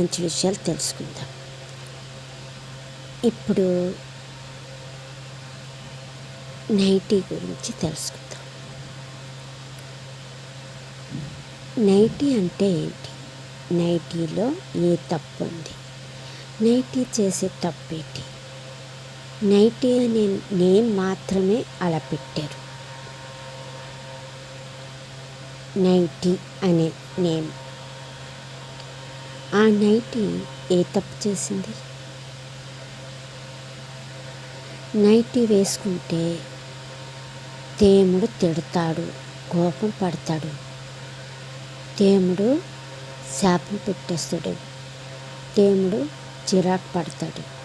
మంచి విషయాలు తెలుసుకుందాం. ఇప్పుడు నైటీ గురించి తెలుసుకుందాం. నైటీ అంటే ఏంటి? నైటీలో ఏ తప్పు ఉంది? నైటీ చేసే తప్పు ఏంటి? నైటీ అనే నేమ్ మాత్రమే అలా పెట్టారు నైటీ అనే నేమ్ ఆ నైటీ ఏ తప్పు చేసింది? నైటీ వేసుకుంటే తేముడు తిడతాడు కోపం పడతాడు. తేముడు శాపం పెట్టేస్తాడు. తేముడు చిరాకు పడతాడు.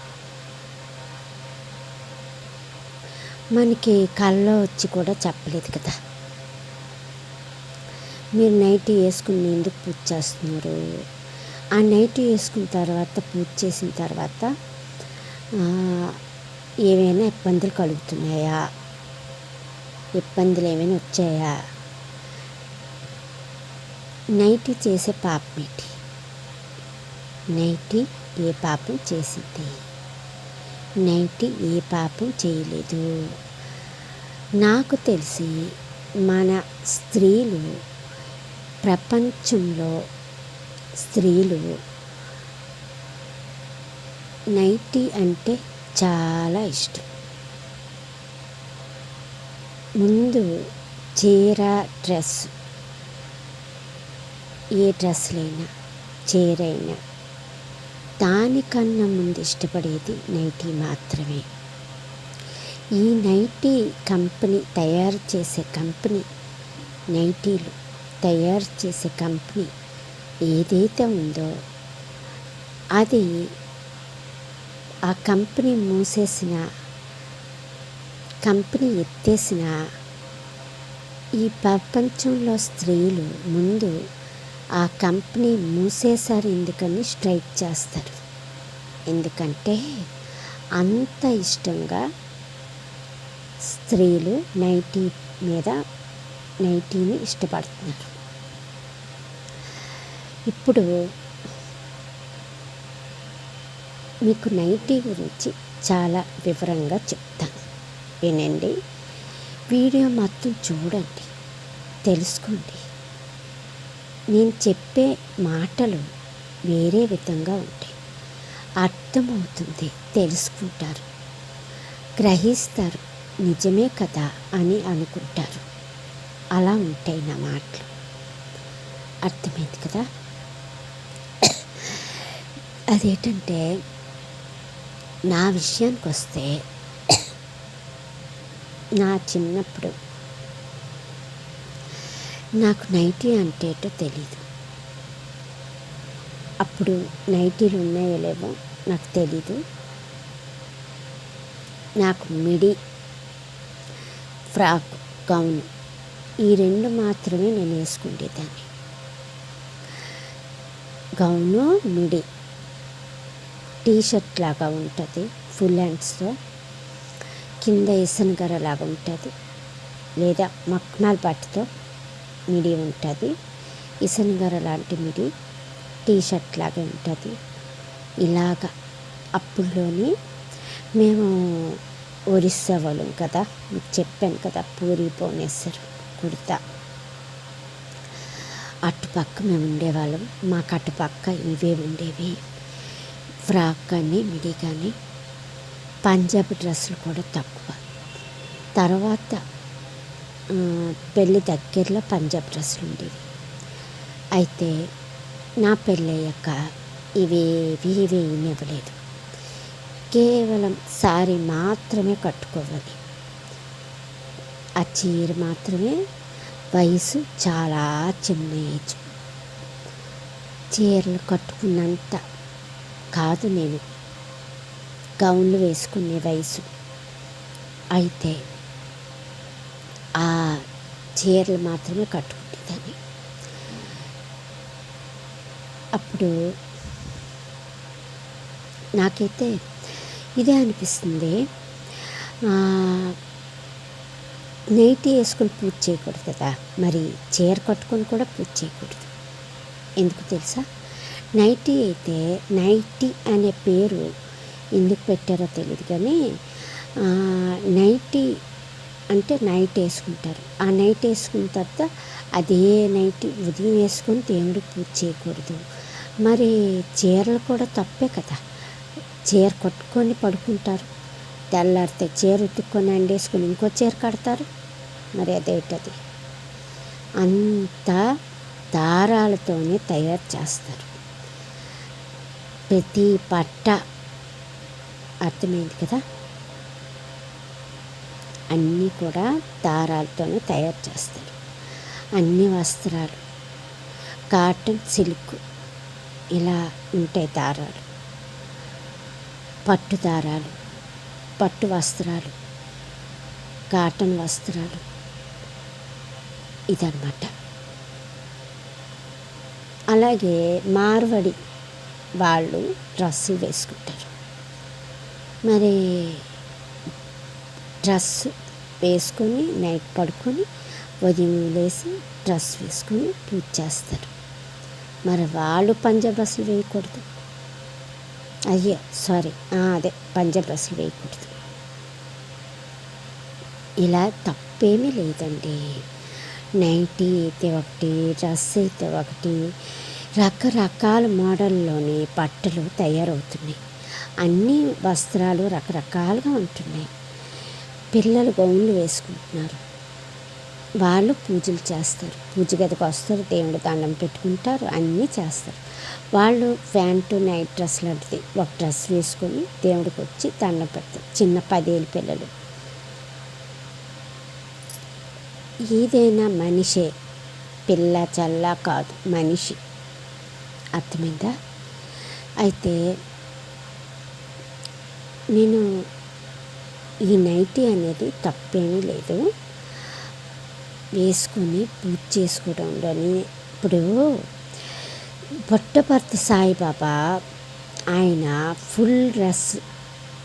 మనకి కళ్ళలో వచ్చి కూడా చెప్పలేదు కదా. మీరు నైటీ వేసుకుని ఎందుకు పూజ చేస్తున్నారు. ఆ నైట్ వేసుకున్న తర్వాత పూజ చేసిన తర్వాత ఏమైనా ఇబ్బందులు కలుగుతున్నాయా? ఇబ్బందులు ఏమైనా వచ్చాయా? నైటీ చేసే పాపం ఏంటి? నైటీ ఏ పాపం చేసింది? నైటీ ఏ పాపం చేయలేదు? నాకు తెలిసి మన స్త్రీలు ప్రపంచంలో స్త్రీలు. నైటీ అంటే చాలా ఇష్టం. ముందు చీర డ్రెస్. ఏ డ్రెస్లైనా చీరైనా. దానికన్నా ముందు ఇష్టపడేది నైటీ మాత్రమే. ఈ నైటీ కంపెనీ తయారు చేసే కంపెనీ నైటీలు తయారు చేసే కంపెనీ ఏదైతే ఉందో అది ఆ కంపెనీ మూసేసిన కంపెనీ ఎత్తేసిన ఈ ప్రపంచంలో స్త్రీలు ముందు ఆ కంపెనీ మూసేశారు ఎందుకని స్ట్రైక్ చేస్తారు. ఎందుకంటే అంత ఇష్టంగా స్త్రీలు నైటీ మీద నైటీని ఇష్టపడుతున్నారు. ఇప్పుడు మీకు నైటీ గురించి చాలా వివరంగా చెప్తాను. వినండి. వీడియో మొత్తం చూడండి. తెలుసుకోండి. నేను చెప్పే మాటలు వేరే విధంగా ఉంటాయి. అర్థమవుతుంది. తెలుసుకుంటారు. గ్రహిస్తారు. నిజమే కదా అని అనుకుంటారు. అలా ఉంటాయి నా మాటలు. అర్థమైంది కదా? అదేంటంటే నా విషయానికి వస్తే నా చిన్నప్పుడు నాకు నైటీ అంటే ఏంటో తెలీదు. అప్పుడు నైటీలు ఉన్నాయో లేవో నాకు తెలీదు. నాకు మిడి ఫ్రాక్ గౌన్ ఈ రెండు మాత్రమే నేను వేసుకునేదాన్ని. Gown midi. టీ షర్ట్ లాగా ఉంటుంది ఫుల్ హ్యాండ్స్తో. కింద ఇసనగర లాగా ఉంటుంది లేదా మక్నాల్ పట్టుతో మిడి ఉంటుంది. ఇసనగర లాంటి మిడి టీ షర్ట్ లాగా ఉంటుంది. ఇలాగ అప్పుల్లోని మేము ఒరిస్సా వాళ్ళం కదా మీకు చెప్పాను కదా పూరి భువనేశ్వర్ కుర్తా. అటుపక్క మేము ఉండేవాళ్ళం మాకు అటుపక్క ఇవే ఉండేవి. ఫ్రాక్ కానీ మిడి కానీ పంజాబీ డ్రెస్సులు కూడా తక్కువ. తర్వాత పెళ్ళి దగ్గరలో పంజాబ్ డ్రెస్సులు ఉండేవి. అయితే నా పెళ్ళయ్యాక ఇవేవి ఇవి ఇవ్వలేదు. కేవలం సారీ మాత్రమే కట్టుకోవాలి. ఆ చీర మాత్రమే వయసు చాలా చిన్న ఏజ్. చీరలు కట్టుకున్నంత కాదు నేను. గౌన్లు వేసుకునే వయసు. అయితే ఆ చీరలు మాత్రమే కట్టుకునేదాన్ని అప్పుడు నాకైతే ఇదే అనిపిస్తుంది. నైటీ వేసుకుని పూజ చేయకూడదు కదా. మరి చీర కట్టుకొని కూడా పూజ చేయకూడదు. ఎందుకు తెలుసా? నైటీ అయితే నైటీ అనే పేరు ఎందుకు పెట్టారో తెలియదు కానీ నైటీ అంటే నైట్ వేసుకుంటారు. ఆ నైట్ వేసుకున్న తర్వాత అదే నైట్ ఉదయం వేసుకొని దేవుడు పూజ చేయకూడదు. మరి చీరలు కూడా తప్పే కదా. చీర కొట్టుకొని పడుకుంటారు. తెల్లారితే చీర ఉతుక్కొని అండేసుకొని ఇంకో చీర కడతారు. మరి అదేటది? అంతా దారాలతోనే తయారు చేస్తారు. ప్రతి పట్ట అర్థమైంది కదా? అన్నీ కూడా దారాలతోనే తయారు చేస్తారు. అన్ని వస్త్రాలు కాటన్ సిల్క్ ఇలా ఉంటాయి దారాలు. పట్టు దారాలు పట్టు వస్త్రాలు కాటన్ వస్త్రాలు ఇదన్నమాట. అలాగే మార్వడి వాళ్ళు డ్రెస్సులు వేసుకుంటారు. మరి డ్రెస్ వేసుకొని నైట్ పడుకొని ఉదయం లేసి డ్రెస్ వేసుకొని పూజ చేస్తారు. మరి వాళ్ళు పంజాబ్ వేయకూడదు. అయ్యో సారీ. అదే పంజాబ్ వేయకూడదు. ఇలా తప్పేమీ లేదండి. నైటీ అయితే ఒకటి డ్రెస్ అయితే ఒకటి రకరకాల మోడల్లోని బట్టలు తయారవుతున్నాయి. అన్ని వస్త్రాలు రకరకాలుగా ఉంటున్నాయి. పిల్లలు గౌన్లు వేసుకుంటున్నారు. వాళ్ళు పూజలు చేస్తారు. పూజ గదికి వస్తారు దేవుడి దండం పెట్టుకుంటారు అన్నీ చేస్తారు. వాళ్ళు ప్యాంటు నైట్ డ్రెస్ లాంటిది ఒక డ్రెస్ వేసుకొని దేవుడికి వచ్చి దండం పెడతారు. చిన్న పదేళ్ళ పిల్లలు. ఏదైనా మనిషే పిల్ల చల్ల కాదు మనిషి. అర్థమైందా? అయితే నేను ఈ నైటీ అనేది తప్పేమీ లేదు. వేసుకొని పూజ చేసుకోవడంలోని ఇప్పుడు పుట్టపర్తి సాయిబాబా ఆయన ఫుల్ డ్రెస్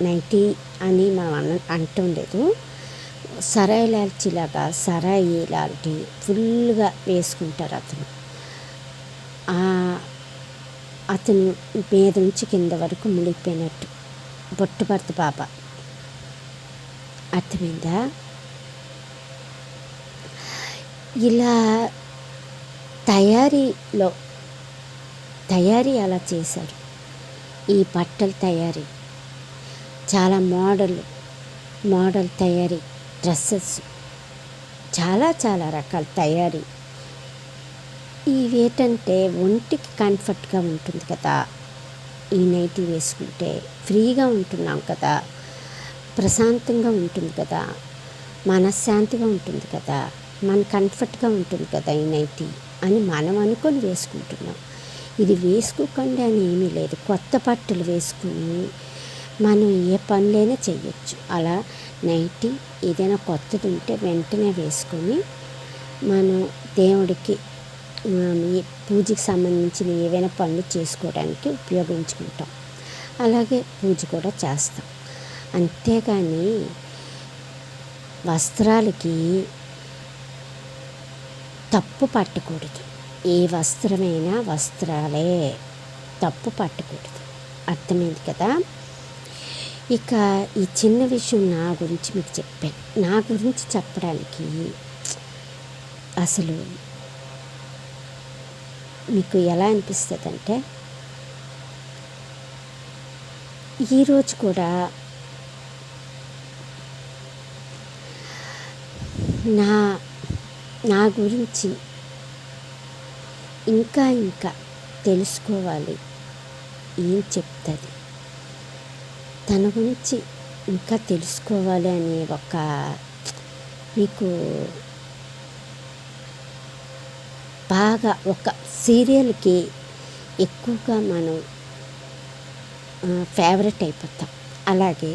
నైటీ అని మనం అన అంటం లేదు సరాయి లాల్చిలాగా సరాయి లాంటి ఫుల్గా వేసుకుంటారు అతను. అతను మీద నుంచి కింద వరకు మునిగిపోయినట్టు. బొట్టుపర్తి పాప అర్థమైందా? ఇలా తయారీలో తయారీ అలా చేశారు. ఈ బట్టల తయారీ చాలా మోడల్ మోడల్ తయారీ డ్రెస్సెస్ చాలా చాలా రకాల తయారీ ఇవేంటంటే ఒంటికి కంఫర్ట్గా ఉంటుంది కదా. ఈ నైటీ వేసుకుంటే ఫ్రీగా ఉంటున్నాం కదా. ప్రశాంతంగా ఉంటుంది కదా. మనశ్శాంతిగా ఉంటుంది కదా. మన కంఫర్ట్గా ఉంటుంది కదా ఈ నైటీ అని మనం అనుకొని వేసుకుంటున్నాం. ఇది వేసుకోకండి అని ఏమీ లేదు. కొత్త బట్టలు వేసుకుని మనం ఏ పనులైనా చేయొచ్చు అలా నైటీ ఏదైనా కొత్తది ఉంటే వెంటనే వేసుకొని మనం దేవుడికి పూజకి సంబంధించిన ఏవైనా పనులు చేసుకోవడానికి ఉపయోగించుకుంటాం. అలాగే పూజ కూడా చేస్తాం. అంతేకాని వస్త్రాలకి తప్పు పట్టకూడదు. ఏ వస్త్రమైనా వస్త్రాలే తప్పు పట్టకూడదు. అర్థమైంది కదా? ఇక ఈ చిన్న విషయం నా గురించి మీకు చెప్పాను. నా గురించి చెప్పడానికి అసలు మీకు ఎలా అనిపిస్తుంది అంటే ఈరోజు కూడా నా నా గురించి ఇంకా ఇంకా తెలుసుకోవాలి. ఏం చెప్తుంది? తన గురించి ఇంకా తెలుసుకోవాలి అనే ఒక మీకు బాగా ఒక సీరియల్కి ఎక్కువగా మనం ఫేవరెట్ అయిపోతాం. అలాగే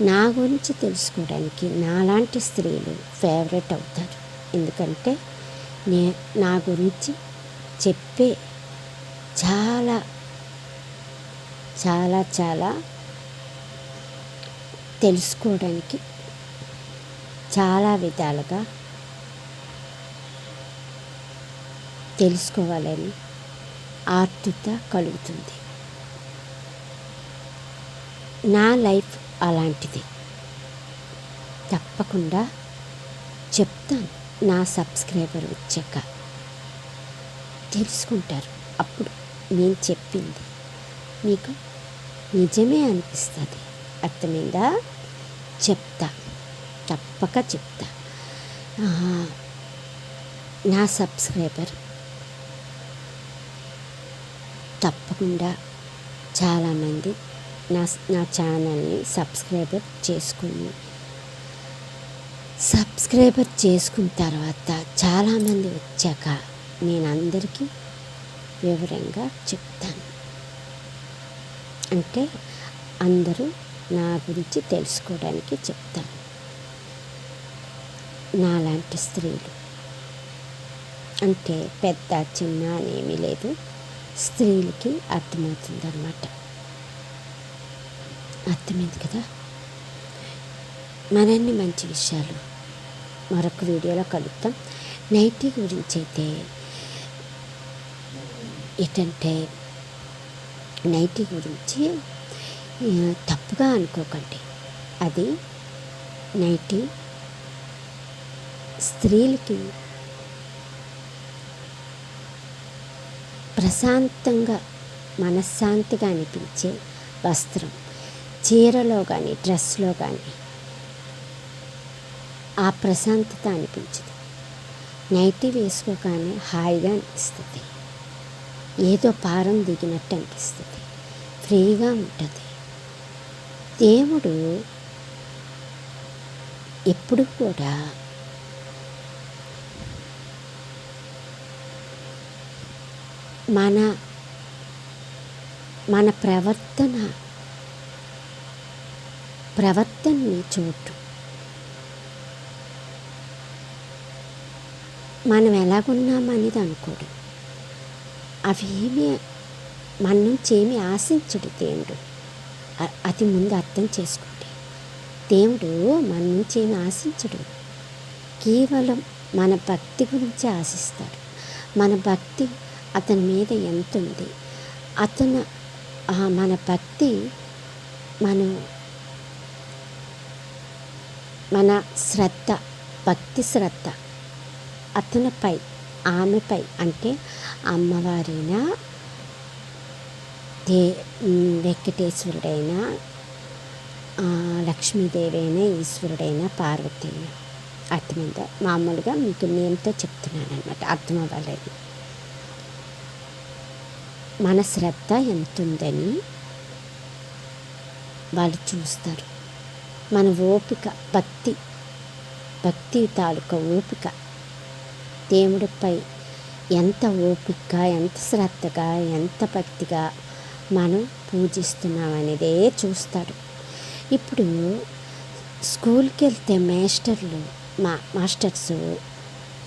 నా గురించి తెలుసుకోవడానికి నాలాంటి స్త్రీలు ఫేవరెట్ అవుతారు. ఎందుకంటే నే నా గురించి చెప్పే చాలా చాలా చాలా తెలుసుకోవడానికి చాలా విధాలుగా తెలుసుకోవాలని ఆర్తుత కలుగుతుంది. నా లైఫ్ అలాంటిది. తప్పకుండా చెప్తాను నా సబ్స్క్రైబర్ వచ్చాక. తెలుసుకుంటారు. అప్పుడు నేను చెప్పింది. మీకు నిజమే అనిపిస్తుంది. అర్థమైందా? చెప్తా. తప్పక చెప్తా. నా సబ్స్క్రైబర్ తప్పకుండా చాలామంది నా నా ఛానల్ని సబ్స్క్రైబర్ చేసుకుని సబ్స్క్రైబర్ చేసుకున్న తర్వాత చాలామంది వచ్చాక నేను అందరికీ వివరంగా చెప్తాను. అంటే అందరూ నా గురించి తెలుసుకోవడానికి చెప్తాను. నాలాంటి స్త్రీలు. అంటే పెద్ద చిన్న అనేమీ లేదు. స్త్రీలకి అర్థమవుతుంది అనమాట అర్థమైంది కదా? మరిన్ని మంచి విషయాలు మరొక వీడియోలో కలుద్దాం. నైటీ గురించి అయితే ఏంటంటే నైటీ గురించి తప్పుగా అనుకోకండి. అది నైటీ స్త్రీలకి ప్రశాంతంగా మనశ్శాంతిగా అనిపించే వస్త్రం. చీరలో కానీ డ్రెస్లో కానీ ఆ ప్రశాంతత అనిపించదు. నైటీ వేసుకోగానే హాయిగా అనిపిస్తుంది. ఏదో పారం దిగినట్టు అనిపిస్తుంది. ఫ్రీగా ఉంటుంది. దేవుడు ఎప్పుడు కూడా మన మన ప్రవర్తన ప్రవర్తనని చూడు మనం ఎలాగున్నామనేది అనుకోడు. అవి మన నుంచి ఏమి ఆశించడు దేవుడు. అది ముందు అర్థం చేసుకోండి దేవుడు మన నుంచి ఏమి ఆశించడు. కేవలం మన భక్తి గురించి ఆశిస్తాడు. మన భక్తి అతని మీద ఎంత ఉంది అతను మన భక్తి మనం మన శ్రద్ధ భక్తి శ్రద్ధ అతనిపై ఆమెపై అంటే అమ్మవారైనా దే వెంకటేశ్వరుడైనా లక్ష్మీదేవి అయినా ఈశ్వరుడైనా పార్వతి అయినా అర్థమైందా? మామూలుగా మీకు నేమ్తో చెప్తున్నాను అనమాట అర్థం అవ్వాలని మన శ్రద్ధ ఎంతుందని వాళ్ళు చూస్తారు. మన ఓపిక భక్తి భక్తి తాలూకా ఓపిక. దేవుడిపై ఎంత ఓపిక ఎంత శ్రద్ధగా ఎంత భక్తిగా మనం పూజిస్తున్నాం అనేదే చూస్తాడు ఇప్పుడు స్కూల్కి వెళ్తే మాస్టర్లు మా మాస్టర్స్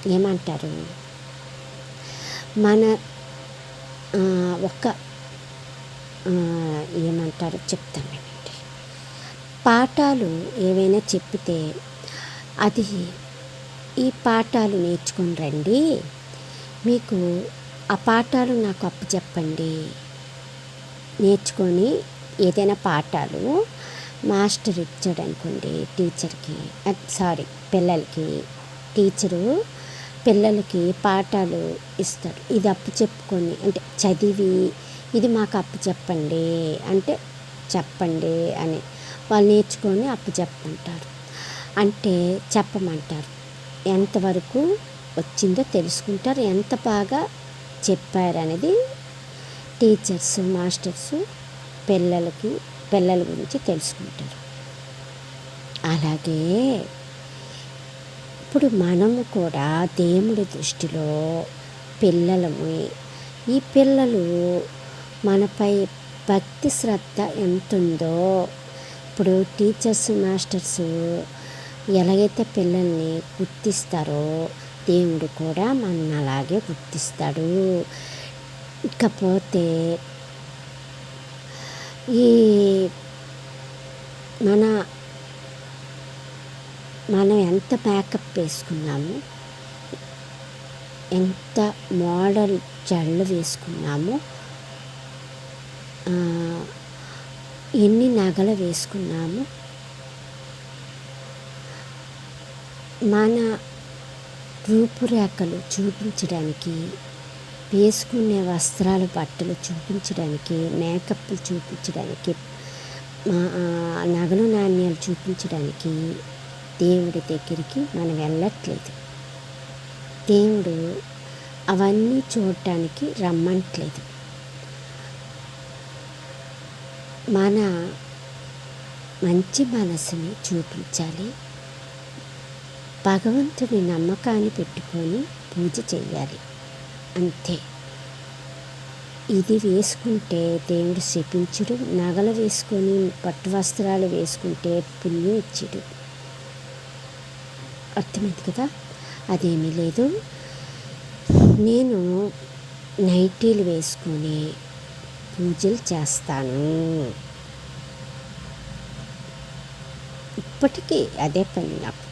ఏమంటారు? మన ఒక ఏమంటారు? చెప్తాను వినండి. పాఠాలు ఏవైనా చెప్పితే అది ఈ పాఠాలు నేర్చుకుని రండి. మీకు ఆ పాఠాలు నాకు అప్పు చెప్పండి. నేర్చుకొని ఏదైనా పాఠాలు మాస్టర్ ఇచ్చాడు అనుకోండి టీచర్కి సారీ పిల్లలకి టీచరు పిల్లలకి పాఠాలు ఇస్తాడు ఇది అప్పు చెప్పుకొని అంటే చదివి ఇది మాకు అప్పు చెప్పండి అంటే చెప్పండి అని వాళ్ళు నేర్చుకొని అప్పు చెప్పమంటారు అంటే చెప్పమంటారు. ఎంతవరకు వచ్చిందో తెలుసుకుంటారు. ఎంత బాగా చెప్పారనేది టీచర్స్ మాస్టర్స్ పిల్లలకి పిల్లల గురించి తెలుసుకుంటారు. అలాగే ఇప్పుడు మనము కూడా దేవుడి దృష్టిలో పిల్లలము. ఈ పిల్లలు మనపై భక్తి శ్రద్ధ ఎంత ఉందో ఇప్పుడు టీచర్స్ మాస్టర్స్ ఎలాగైతే పిల్లల్ని గుర్తిస్తారో దేవుడు కూడా మన అలాగే గుర్తిస్తాడు. ఇకపోతే ఈ మన మనం ఎంత మేకప్ వేసుకున్నాము? ఎంత మోడల్ జడలు వేసుకున్నాము? ఎన్ని నగలు వేసుకున్నాము? మన రూపురేఖలు చూపించడానికి వేసుకునే వస్త్రాలు బట్టలు చూపించడానికి మేకప్లు చూపించడానికి నగలు నాణ్యాలు చూపించడానికి దేవుడి దగ్గరికి మనం వెళ్ళట్లేదు. దేవుడు అవన్నీ చూడటానికి రమ్మంటలేదు. మన మంచి మనసుని చూపించాలి. భగవంతుని నమ్మకాన్ని పెట్టుకొని పూజ చేయాలి. అంతే. ఇది వేసుకుంటే దేవుడు శపించుడు. నగలు వేసుకొని పట్టు వస్త్రాలు వేసుకుంటే పుణ్యం ఇచ్చుడు అర్థమైంది కదా? అదేమీ లేదు. నేను నైటీలు వేసుకొని పూజలు చేస్తాను. ఇప్పటికీ అదే పని నాకు.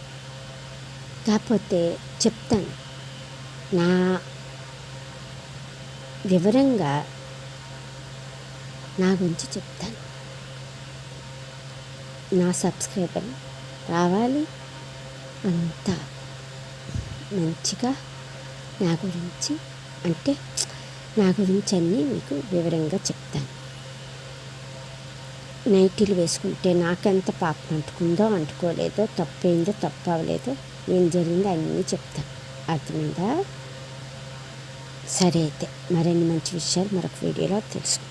కాకపోతే చెప్తాను. నా వివరంగా నా గురించి చెప్తాను. నా సబ్స్క్రైబర్ రావాలి. అంతా మంచిగా నా గురించి అంటే నా గురించి అన్నీ మీకు వివరంగా చెప్తాను. నైటీలు వేసుకుంటే నాకెంత పాపం అంటుకుందో అంటుకోలేదో తప్పైందో తప్పు అవ్వలేదో ఏం జరిగిందో అన్నీ చెప్తాను. అర్థమైందా? సరే అయితే మరిన్ని మంచి విషయాలు మరొక వీడియోలో తెలుసుకుందాం.